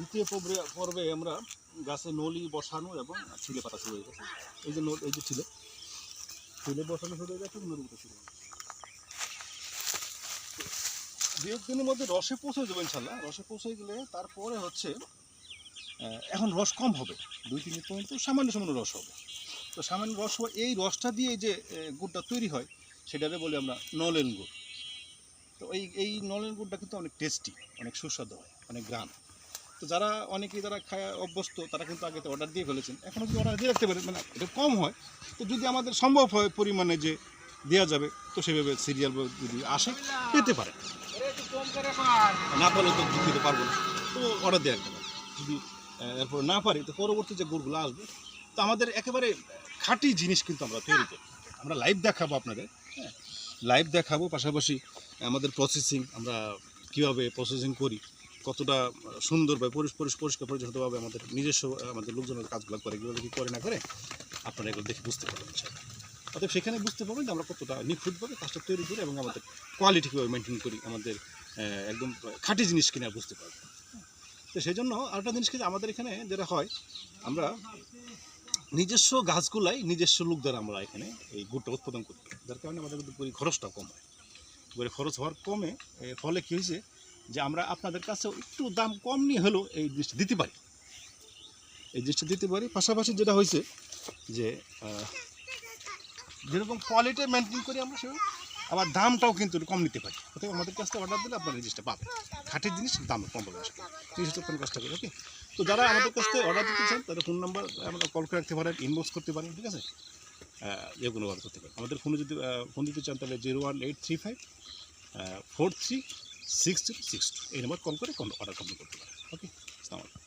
দ্বিতীয় পর্বে পর্বে আমরা গাছে নলি বসানো এবং ছিলে পাতা শুরু হয়ে গেছে। এই যে এই যে ছিলে ছিলে বসানো শুরু হয়ে গেছে নলি পাতা শুরু হয়ে। দু একদিনের মধ্যে রসে পৌঁছে যাবে ইনশাল্লাহ রসে পৌঁছে গেলে তারপরে হচ্ছে এখন রস কম হবে। দুই তিন দিন পর্যন্ত সামান্য সামান্য রস হবে। তো সামান্য রস হবে এই রসটা দিয়ে যে গুড়টা তৈরি হয়, সেটাকে বলি আমরা নলেন গুড়। তো এই এই নলেন গুড়টা কিন্তু অনেক টেস্টি অনেক সুস্বাদু হয়, অনেক গ্রাম। তো যারা অনেকেই যারা খায়, অভ্যস্ত, তারা কিন্তু আগে অর্ডার দিয়ে ফেলেছেন। এখনও যদি অর্ডার দিয়ে রাখতে পারেন মানে এটা কম হয়, তো যদি আমাদের সম্ভব হয় পরিমাণে যে দেওয়া যাবে, তো সেভাবে সিরিয়াল যদি আসে, পেতে পারে। না পারলে তো দিতে পারব না। তো অর্ডার দিয়ে রাখতে পারে যদি এরপর না পারি, তো পরবর্তী যে গুড়গুলো আসবে, তো আমাদের একেবারে খাঁটি জিনিস কিন্তু আমরা তৈরি করি। আমরা লাইভ দেখাবো আপনাদের হ্যাঁ। লাইভ দেখাবো, পাশাপাশি আমাদের প্রসেসিং আমরা কীভাবে প্রসেসিং করি কতটা সুন্দরভাবে পরিষ পরিষ পরিষ্কার পরিচ্ছন্নভাবে আমাদের নিজস্ব আমাদের লোকজনের কাজগুলো করে কীভাবে কী করে না করে, আপনারা এগুলো দেখে বুঝতে পারবেন, ইনশাআল্লাহ। অতএব সেখানে বুঝতে পারবেন যে আমরা কতটা নিখুঁতভাবে কাজটা তৈরি করি এবং আমাদের কোয়ালিটি কীভাবে মেনটেন করি, আমাদের একদম খাঁটি জিনিস কিনে বুঝতে পারবেন। তো সেই জন্য আরেকটা জিনিস কি, যে আমাদের এখানে যেটা হয়, আমরা নিজস্ব গাছগুলাই নিজস্ব লোক দ্বারা আমরা এখানে এই গুড়টা উৎপাদন করি। যার কারণে আমাদের কিন্তু খরচটা কম হয়। খরচ হওয়ার কমে ফলে কী হয়েছে যে আমরা আপনাদের কাছেও একটু দাম কম নিয়ে হলেও এই জিনিসটা দিতে পারি। এই জিনিসটা দিতে পারি। পাশাপাশি যেটা হয়েছে যে যেরকম কোয়ালিটি মেনটেন করি আমরা সেরকম আবার দামটাও কিন্তু কম নিতে পারি। অতএব আমাদের কাছ থেকে অর্ডার দিলে আপনারা এই জিনিসটা পাবেন। খাঁটির জিনিস, দাম কম পাবে আসলে তিরিশ হাজার কাজটা করি, ওকে? তো যারা আমাদের কাছ থেকে অর্ডার দিতে চান, তাদের ফোন নাম্বার আমরা কল করে রাখতে পারেন ইনবক্স করতে পারেন, ঠিক আছে? যে কোনো অর্ডার করতে পারেন। আমাদের ফোনে যদি ফোন দিতে চান, তাহলে zero one eight three five four three six zero six two এই নম্বর কল করে অর্ডার কমপ্লিট করতে পারেন। ওকে আসসালামাইকুম